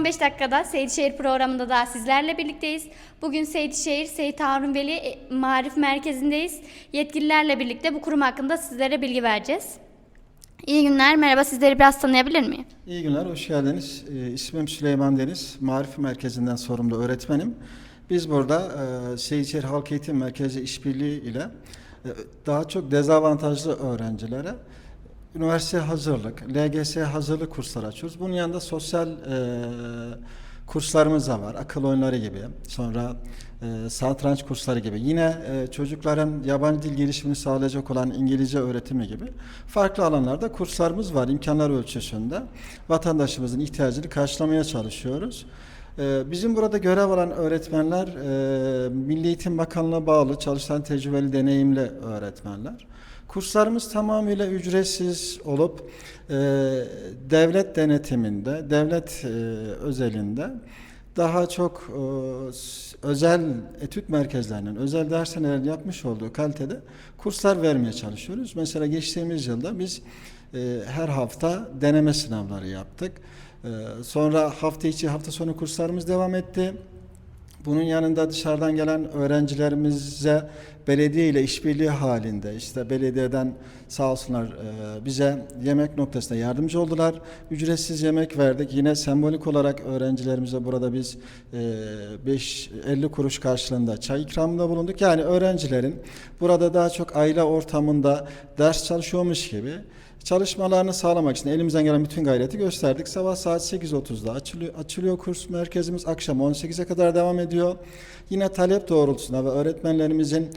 15 dakikada Seydişehir programında daha sizlerle birlikteyiz. Bugün Seydişehir Seyit Harun Veli e, Marif Merkezi'ndeyiz. Yetkililerle birlikte bu kurum hakkında sizlere bilgi vereceğiz. İyi günler, merhaba sizleri biraz tanıyabilir miyim? İyi günler, hoş geldiniz. Ee, ismim Süleyman Deniz, Marif Merkezi'nden sorumlu öğretmenim. Biz burada e, Seyitşehir Halk Eğitim Merkezi işbirliği ile e, daha çok dezavantajlı öğrencilere üniversite hazırlık, LGS hazırlık kursları açıyoruz. Bunun yanında sosyal e, kurslarımız da var. Akıl oyunları gibi, sonra e, satranç kursları gibi. Yine e, çocukların yabancı dil gelişimini sağlayacak olan İngilizce öğretimi gibi farklı alanlarda kurslarımız var. İmkanlar ölçüsünde vatandaşımızın ihtiyacını karşılamaya çalışıyoruz. E, Bizim burada görev alan öğretmenler e, Milli Eğitim Bakanlığı'na bağlı çalışan tecrübeli deneyimli öğretmenler. Kurslarımız tamamıyla ücretsiz olup e, devlet denetiminde, devlet e, özelinde daha çok e, özel etüt merkezlerinin, özel dershanelerin yapmış olduğu kalitede kurslar vermeye çalışıyoruz. Mesela geçtiğimiz yılda biz e, her hafta deneme sınavları yaptık. E, sonra hafta içi, hafta sonu kurslarımız devam etti. Bunun yanında dışarıdan gelen öğrencilerimize belediye ile işbirliği halinde işte belediyeden sağ olsunlar e, bize yemek noktasında yardımcı oldular. Ücretsiz yemek verdik. Yine sembolik olarak öğrencilerimize burada biz e, 5 50 kuruş karşılığında çay ikramında bulunduk. Yani öğrencilerin burada daha çok aile ortamında ders çalışıyormuş gibi Çalışmalarını sağlamak için elimizden gelen bütün gayreti gösterdik. Sabah saat 8.30'da açılıyor, açılıyor kurs merkezimiz. Akşam 18'e kadar devam ediyor. Yine talep doğrultusunda ve öğretmenlerimizin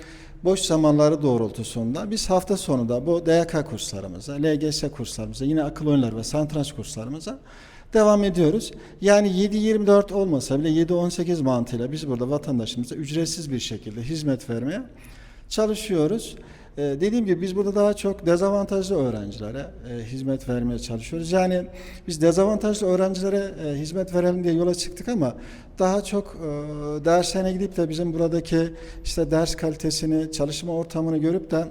boş zamanları doğrultusunda biz hafta sonu da bu DYK kurslarımıza, LGS kurslarımıza, yine akıl oyunları ve satranç kurslarımıza devam ediyoruz. Yani 7-24 olmasa bile 7-18 mantığıyla biz burada vatandaşımıza ücretsiz bir şekilde hizmet vermeye çalışıyoruz. Ee, dediğim gibi biz burada daha çok dezavantajlı öğrencilere e, hizmet vermeye çalışıyoruz. Yani biz dezavantajlı öğrencilere e, hizmet verelim diye yola çıktık ama daha çok e, dershaneye gidip de bizim buradaki işte ders kalitesini, çalışma ortamını görüp de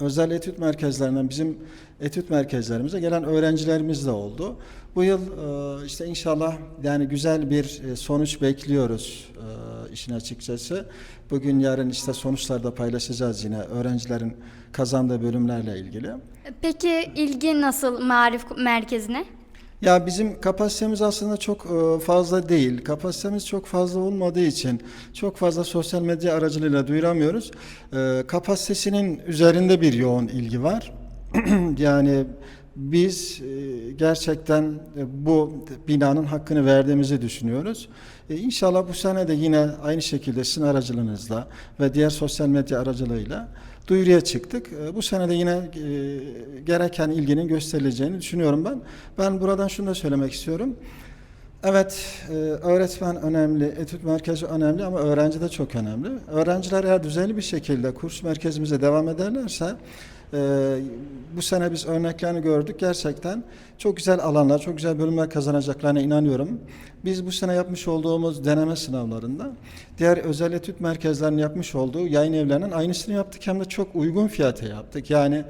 özel etüt merkezlerinden bizim etüt merkezlerimize gelen öğrencilerimiz de oldu. Bu yıl e, işte inşallah yani güzel bir e, sonuç bekliyoruz e, işin açıkçası. Bugün yarın işte sonuçları da paylaşacağız yine öğrencilerin kazandığı bölümlerle ilgili. Peki ilgi nasıl Marif Merkezi'ne? Ya bizim kapasitemiz aslında çok e, fazla değil. Kapasitemiz çok fazla olmadığı için çok fazla sosyal medya aracılığıyla duyuramıyoruz. E, Kapasitesinin üzerinde bir yoğun ilgi var. yani biz e, gerçekten e, bu binanın hakkını verdiğimizi düşünüyoruz. E, İnşallah bu sene de yine aynı şekilde sizin aracılığınızla ve diğer sosyal medya aracılığıyla duyuruya çıktık. Bu sene de yine gereken ilginin gösterileceğini düşünüyorum ben. Ben buradan şunu da söylemek istiyorum. Evet, öğretmen önemli, etüt merkezi önemli ama öğrenci de çok önemli. Öğrenciler eğer düzenli bir şekilde kurs merkezimize devam ederlerse, e, bu sene biz örneklerini gördük. Gerçekten çok güzel alanlar, çok güzel bölümler kazanacaklarına inanıyorum. Biz bu sene yapmış olduğumuz deneme sınavlarında diğer özel etüt merkezlerinin yapmış olduğu yayın evlerinin aynısını yaptık hem de çok uygun fiyata yaptık. Yani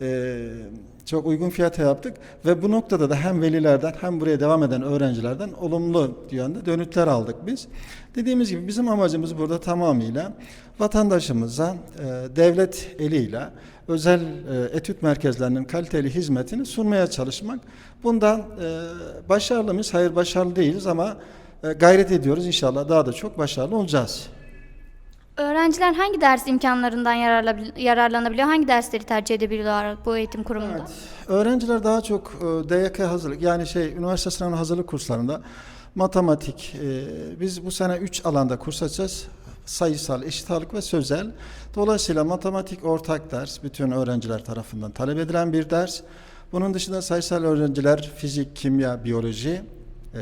e, çok uygun fiyata yaptık ve bu noktada da hem velilerden hem buraya devam eden öğrencilerden olumlu yönde dönütler aldık biz. Dediğimiz gibi bizim amacımız burada tamamıyla vatandaşımıza e, devlet eliyle özel e, etüt merkezlerinin kaliteli hizmetini sunmaya çalışmak. Bunda e, başarılı mıyız? Hayır başarılı değiliz ama e, gayret ediyoruz. İnşallah daha da çok başarılı olacağız. Öğrenciler hangi ders imkanlarından yararla- yararlanabiliyor? Hangi dersleri tercih edebiliyorlar bu eğitim kurumunda? Evet. Öğrenciler daha çok e, DYK hazırlık yani şey üniversite sınavına hazırlık kurslarında matematik e, biz bu sene 3 alanda kurs açacağız. Sayısal, eşit ağırlık ve sözel. Dolayısıyla matematik ortak ders bütün öğrenciler tarafından talep edilen bir ders. Bunun dışında sayısal öğrenciler fizik, kimya, biyoloji, ee,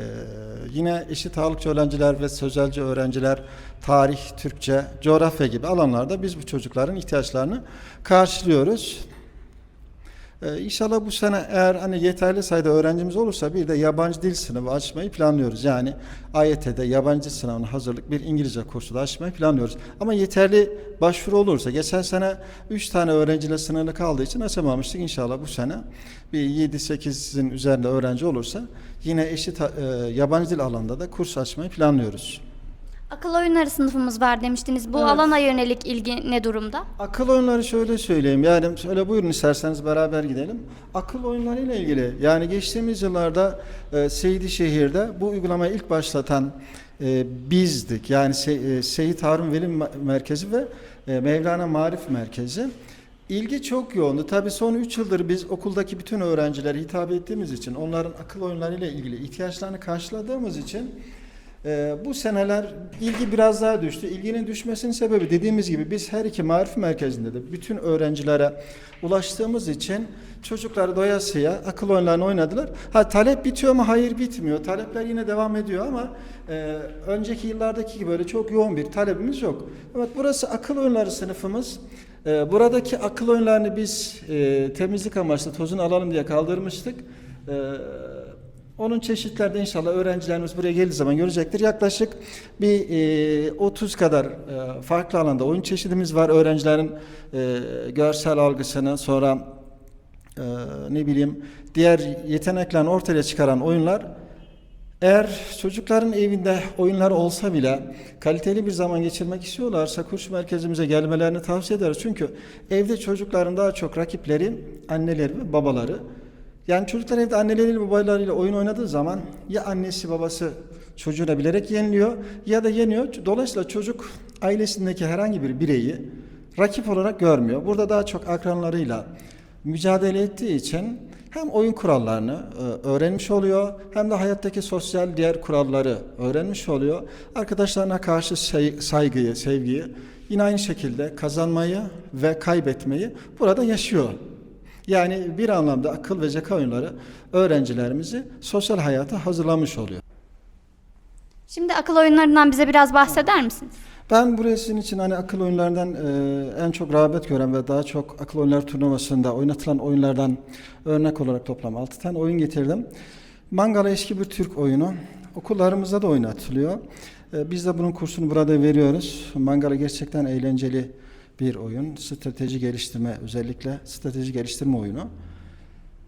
yine eşit ağırlıkçı öğrenciler ve sözelci öğrenciler tarih, Türkçe, coğrafya gibi alanlarda biz bu çocukların ihtiyaçlarını karşılıyoruz. Ee, İnşallah bu sene eğer hani yeterli sayıda öğrencimiz olursa bir de yabancı dil sınavı açmayı planlıyoruz. Yani AYT'de yabancı sınavına hazırlık bir İngilizce kursu da açmayı planlıyoruz. Ama yeterli başvuru olursa geçen sene 3 tane öğrenciyle sınırlı kaldığı için açamamıştık. İnşallah bu sene bir 7-8'in üzerinde öğrenci olursa yine eşit e, yabancı dil alanında da kurs açmayı planlıyoruz. Akıl oyunları sınıfımız var demiştiniz. Bu Evet. alana yönelik ilgi ne durumda? Akıl oyunları şöyle söyleyeyim yani şöyle buyurun isterseniz beraber gidelim. Akıl oyunları ile ilgili yani geçtiğimiz yıllarda e, Seydişehir'de bu uygulamayı ilk başlatan e, bizdik. Yani Se- e, Seyit Harun Veli Ma- Merkezi ve e, Mevlana Marif Merkezi. İlgi çok yoğundu. Tabii son 3 yıldır biz okuldaki bütün öğrencilere hitap ettiğimiz için, onların akıl oyunları ile ilgili ihtiyaçlarını karşıladığımız için ee, bu seneler ilgi biraz daha düştü. İlginin düşmesinin sebebi dediğimiz gibi biz her iki marif merkezinde de bütün öğrencilere ulaştığımız için çocuklar doyasıya akıl oyunlarını oynadılar. Ha talep bitiyor mu? Hayır bitmiyor. Talepler yine devam ediyor ama e, önceki yıllardaki gibi böyle çok yoğun bir talebimiz yok. Evet burası akıl oyunları sınıfımız. E, buradaki akıl oyunlarını biz e, temizlik amaçlı tozunu alalım diye kaldırmıştık. E, onun çeşitlerde inşallah öğrencilerimiz buraya geldiği zaman görecektir. Yaklaşık bir e, 30 kadar e, farklı alanda oyun çeşidimiz var. Öğrencilerin e, görsel algısını sonra e, ne bileyim diğer yeteneklerini ortaya çıkaran oyunlar eğer çocukların evinde oyunlar olsa bile kaliteli bir zaman geçirmek istiyorlarsa kurs merkezimize gelmelerini tavsiye ederiz. Çünkü evde çocukların daha çok rakipleri anneleri ve babaları. Yani çocuklar evde anneleriyle babalarıyla oyun oynadığı zaman ya annesi babası çocuğuna bilerek yeniliyor ya da yeniyor. Dolayısıyla çocuk ailesindeki herhangi bir bireyi rakip olarak görmüyor. Burada daha çok akranlarıyla mücadele ettiği için hem oyun kurallarını e, öğrenmiş oluyor hem de hayattaki sosyal diğer kuralları öğrenmiş oluyor. Arkadaşlarına karşı say- saygıyı, sevgiyi yine aynı şekilde kazanmayı ve kaybetmeyi burada yaşıyor. Yani bir anlamda akıl ve zeka oyunları öğrencilerimizi sosyal hayata hazırlamış oluyor. Şimdi akıl oyunlarından bize biraz bahseder misiniz? Ben buraya sizin için hani akıl oyunlarından e, en çok rağbet gören ve daha çok akıl oyunları turnuvasında oynatılan oyunlardan örnek olarak toplam 6 tane oyun getirdim. Mangala eski bir Türk oyunu. Okullarımızda da oynatılıyor. E, biz de bunun kursunu burada veriyoruz. Mangala gerçekten eğlenceli bir oyun. Strateji geliştirme özellikle strateji geliştirme oyunu.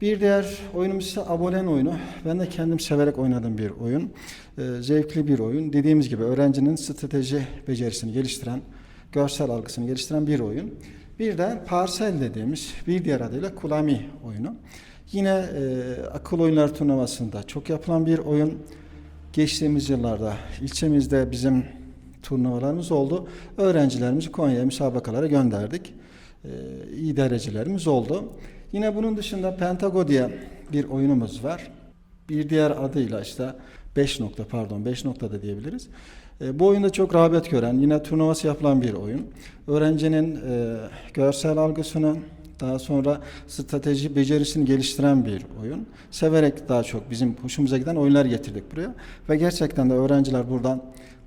Bir diğer oyunumuz ise abonen oyunu. Ben de kendim severek oynadığım bir oyun. Ee, zevkli bir oyun. Dediğimiz gibi öğrencinin strateji becerisini geliştiren, görsel algısını geliştiren bir oyun. Bir de parsel dediğimiz bir diğer adıyla kulami oyunu. Yine e, akıl oyunları turnuvasında çok yapılan bir oyun. Geçtiğimiz yıllarda ilçemizde bizim turnuvalarımız oldu. Öğrencilerimizi Konya'ya müsabakalara gönderdik. Ee, iyi derecelerimiz oldu. Yine bunun dışında Pentago diye bir oyunumuz var. Bir diğer adıyla işte 5 nokta pardon 5 nokta da diyebiliriz. E, bu oyunda çok rağbet gören, yine turnuvası yapılan bir oyun. Öğrencinin e, görsel algısını, daha sonra strateji becerisini geliştiren bir oyun. Severek daha çok bizim hoşumuza giden oyunlar getirdik buraya. Ve gerçekten de öğrenciler buradan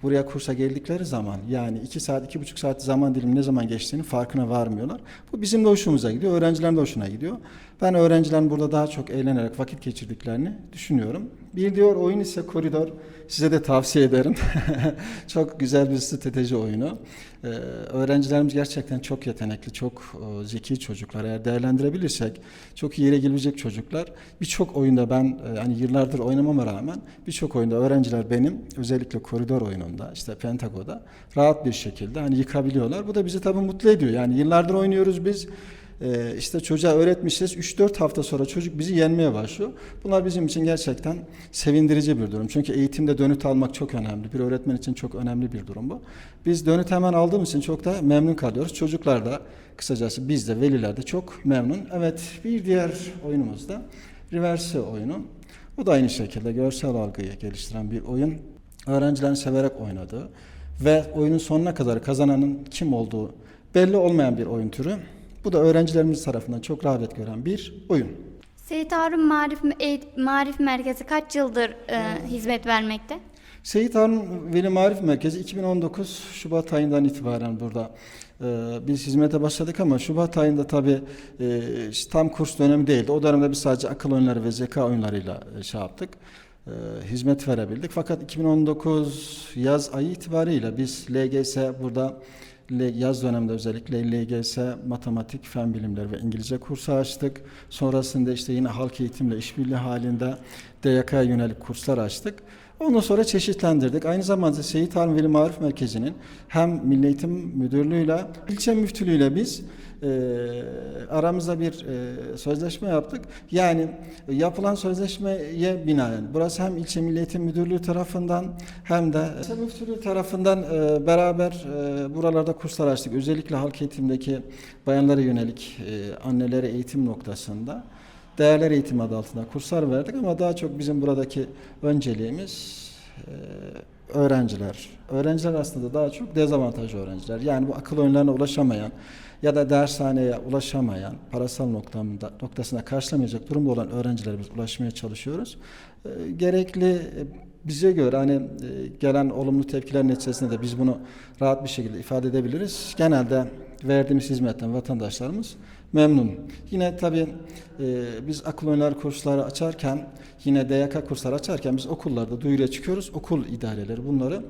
buraya kursa geldikleri zaman yani 2 saat, iki buçuk saat zaman dilimi ne zaman geçtiğini farkına varmıyorlar. Bu bizim de hoşumuza gidiyor, öğrencilerin de hoşuna gidiyor. Ben öğrencilerin burada daha çok eğlenerek vakit geçirdiklerini düşünüyorum. Bir diyor oyun ise koridor. Size de tavsiye ederim. çok güzel bir strateji oyunu. Ee, öğrencilerimiz gerçekten çok yetenekli, çok e, zeki çocuklar. Eğer değerlendirebilirsek çok iyi yere gelecek çocuklar. Birçok oyunda ben e, hani yıllardır oynamama rağmen birçok oyunda öğrenciler benim özellikle koridor oyununda işte Pentago'da rahat bir şekilde hani yıkabiliyorlar. Bu da bizi tabii mutlu ediyor. Yani yıllardır oynuyoruz biz. Ee, işte çocuğa öğretmişiz. 3-4 hafta sonra çocuk bizi yenmeye başlıyor. Bunlar bizim için gerçekten sevindirici bir durum. Çünkü eğitimde dönüt almak çok önemli. Bir öğretmen için çok önemli bir durum bu. Biz dönüt hemen aldığımız için çok da memnun kalıyoruz. Çocuklar da kısacası biz de veliler de çok memnun. Evet bir diğer oyunumuz da reverse oyunu. Bu da aynı şekilde görsel algıyı geliştiren bir oyun. Öğrencilerin severek oynadığı ve oyunun sonuna kadar kazananın kim olduğu belli olmayan bir oyun türü. Bu da öğrencilerimiz tarafından çok rağbet gören bir oyun. Seyit Harun Marif, Marif Merkezi kaç yıldır e, hizmet vermekte? Seyit Harun Veli Marif Merkezi 2019 Şubat ayından itibaren burada e, biz hizmete başladık ama Şubat ayında tabii e, tam kurs dönemi değildi. O dönemde biz sadece akıl oyunları ve zeka oyunlarıyla e, şey yaptık. e, hizmet verebildik. Fakat 2019 yaz ayı itibariyle biz LGS burada yaz döneminde özellikle LGS, matematik, fen bilimleri ve İngilizce kursu açtık. Sonrasında işte yine halk eğitimle işbirliği halinde DYK'ya yönelik kurslar açtık. Ondan sonra çeşitlendirdik. Aynı zamanda Seyit Harun Veli Marif Merkezi'nin hem Milli Eğitim Müdürlüğü'yle, ilçe müftülüğüyle biz e, aramızda bir e, sözleşme yaptık. Yani yapılan sözleşmeye binaen burası hem ilçe Milli Müdürlüğü tarafından hem de ilçe müftülüğü tarafından e, beraber e, buralarda kurslar açtık. Özellikle halk eğitimdeki bayanlara yönelik e, annelere eğitim noktasında değerler eğitim adı altında kurslar verdik ama daha çok bizim buradaki önceliğimiz e, öğrenciler. Öğrenciler aslında daha çok dezavantajlı öğrenciler. Yani bu akıl oyunlarına ulaşamayan ya da dershaneye ulaşamayan, parasal noktamda, noktasına karşılamayacak durumda olan öğrencilere biz ulaşmaya çalışıyoruz. E, gerekli bize göre hani e, gelen olumlu tepkiler neticesinde de biz bunu rahat bir şekilde ifade edebiliriz. Genelde verdiğimiz hizmetten vatandaşlarımız memnun. Yine tabii e, biz akıl oyunları kursları açarken yine DYK kursları açarken biz okullarda duyuruya çıkıyoruz. Okul idareleri bunları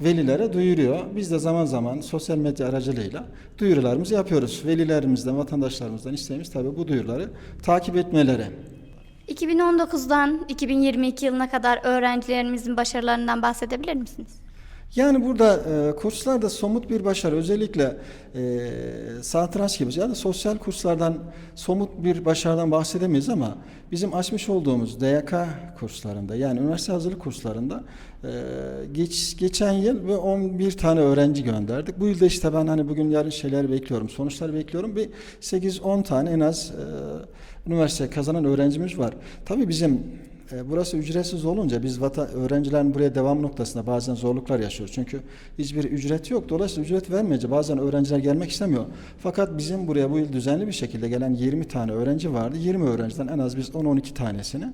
velilere duyuruyor. Biz de zaman zaman sosyal medya aracılığıyla duyurularımızı yapıyoruz. Velilerimizden, vatandaşlarımızdan isteğimiz tabii bu duyuruları takip etmeleri. 2019'dan 2022 yılına kadar öğrencilerimizin başarılarından bahsedebilir misiniz? Yani burada e, kurslarda somut bir başarı özellikle e, satranç gibi ya da sosyal kurslardan somut bir başarıdan bahsedemeyiz ama bizim açmış olduğumuz DYK kurslarında yani üniversite hazırlık kurslarında e, geç, geçen yıl ve 11 tane öğrenci gönderdik. Bu yılda işte ben hani bugün yarın şeyler bekliyorum, sonuçlar bekliyorum. Bir 8-10 tane en az e, üniversite kazanan öğrencimiz var. Tabii bizim e, Burası ücretsiz olunca biz vata, öğrencilerin buraya devam noktasında bazen zorluklar yaşıyoruz. Çünkü hiçbir ücret yok. Dolayısıyla ücret vermeyince bazen öğrenciler gelmek istemiyor. Fakat bizim buraya bu yıl düzenli bir şekilde gelen 20 tane öğrenci vardı. 20 öğrenciden en az biz 10-12 tanesini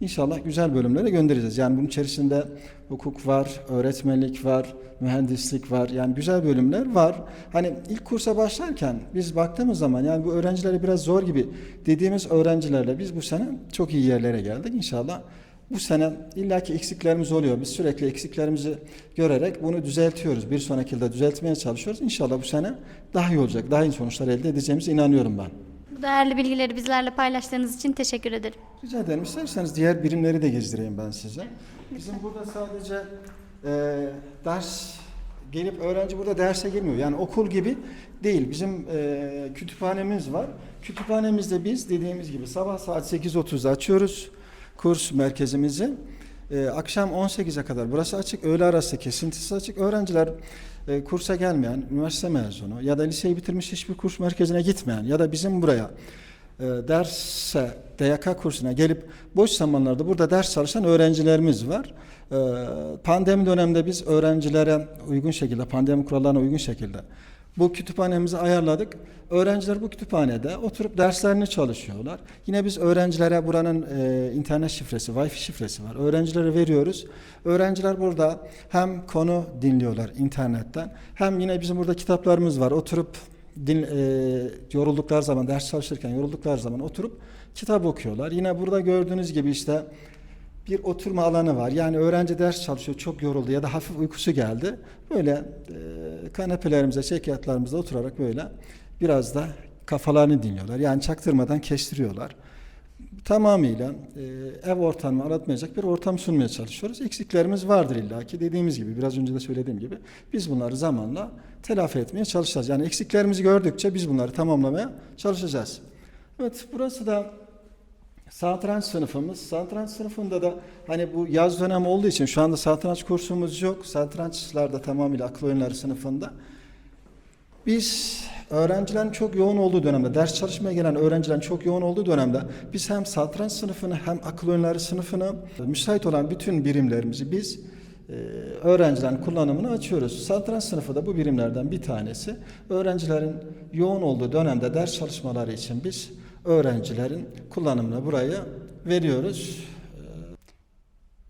İnşallah güzel bölümlere göndereceğiz. Yani bunun içerisinde hukuk var, öğretmenlik var, mühendislik var. Yani güzel bölümler var. Hani ilk kursa başlarken biz baktığımız zaman yani bu öğrencilere biraz zor gibi dediğimiz öğrencilerle biz bu sene çok iyi yerlere geldik. İnşallah bu sene illaki eksiklerimiz oluyor. Biz sürekli eksiklerimizi görerek bunu düzeltiyoruz. Bir sonraki yılda düzeltmeye çalışıyoruz. İnşallah bu sene daha iyi olacak. Daha iyi sonuçlar elde edeceğimize inanıyorum ben. Bu değerli bilgileri bizlerle paylaştığınız için teşekkür ederim. Rica ederim. İsterseniz diğer birimleri de gezdireyim ben size. Bizim burada sadece e, ders gelip öğrenci burada derse girmiyor. Yani okul gibi değil. Bizim e, kütüphanemiz var. Kütüphanemizde biz dediğimiz gibi sabah saat 8.30'da açıyoruz kurs merkezimizi. E, akşam 18'e kadar burası açık. Öğle arası kesintisi açık. Öğrenciler e, kursa gelmeyen, üniversite mezunu ya da liseyi bitirmiş hiçbir kurs merkezine gitmeyen ya da bizim buraya e, derse, DYK kursuna gelip boş zamanlarda burada ders çalışan öğrencilerimiz var. E, pandemi döneminde biz öğrencilere uygun şekilde, pandemi kurallarına uygun şekilde bu kütüphanemizi ayarladık. Öğrenciler bu kütüphanede oturup derslerini çalışıyorlar. Yine biz öğrencilere buranın e, internet şifresi, Wi-Fi şifresi var. Öğrencilere veriyoruz. Öğrenciler burada hem konu dinliyorlar internetten hem yine bizim burada kitaplarımız var. Oturup din, e, yoruldukları zaman, ders çalışırken yoruldukları zaman oturup kitap okuyorlar. Yine burada gördüğünüz gibi işte bir oturma alanı var. Yani öğrenci ders çalışıyor, çok yoruldu ya da hafif uykusu geldi. Böyle e, kanepelerimize, çekyatlarımızda oturarak böyle biraz da kafalarını dinliyorlar. Yani çaktırmadan kestiriyorlar. Tamamıyla e, ev ortamını aratmayacak bir ortam sunmaya çalışıyoruz. Eksiklerimiz vardır illaki. Dediğimiz gibi, biraz önce de söylediğim gibi biz bunları zamanla telafi etmeye çalışacağız. Yani eksiklerimizi gördükçe biz bunları tamamlamaya çalışacağız. Evet, burası da Satranç sınıfımız. Satranç sınıfında da hani bu yaz dönemi olduğu için şu anda satranç kursumuz yok. Satrançlar da tamamıyla akıl oyunları sınıfında. Biz öğrencilerin çok yoğun olduğu dönemde, ders çalışmaya gelen öğrencilerin çok yoğun olduğu dönemde biz hem satranç sınıfını hem akıl oyunları sınıfını müsait olan bütün birimlerimizi biz e, öğrencilerin kullanımını açıyoruz. Satranç sınıfı da bu birimlerden bir tanesi. Öğrencilerin yoğun olduğu dönemde ders çalışmaları için biz öğrencilerin kullanımını buraya veriyoruz.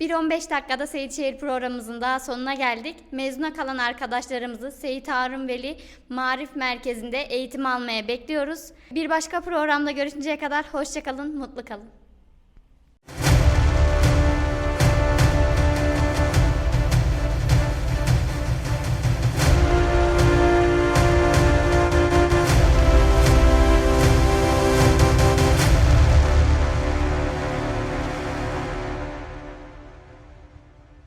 1-15 dakikada Seyitşehir programımızın daha sonuna geldik. Mezuna kalan arkadaşlarımızı Seyit Harun Veli Marif Merkezi'nde eğitim almaya bekliyoruz. Bir başka programda görüşünceye kadar hoşçakalın, mutlu kalın.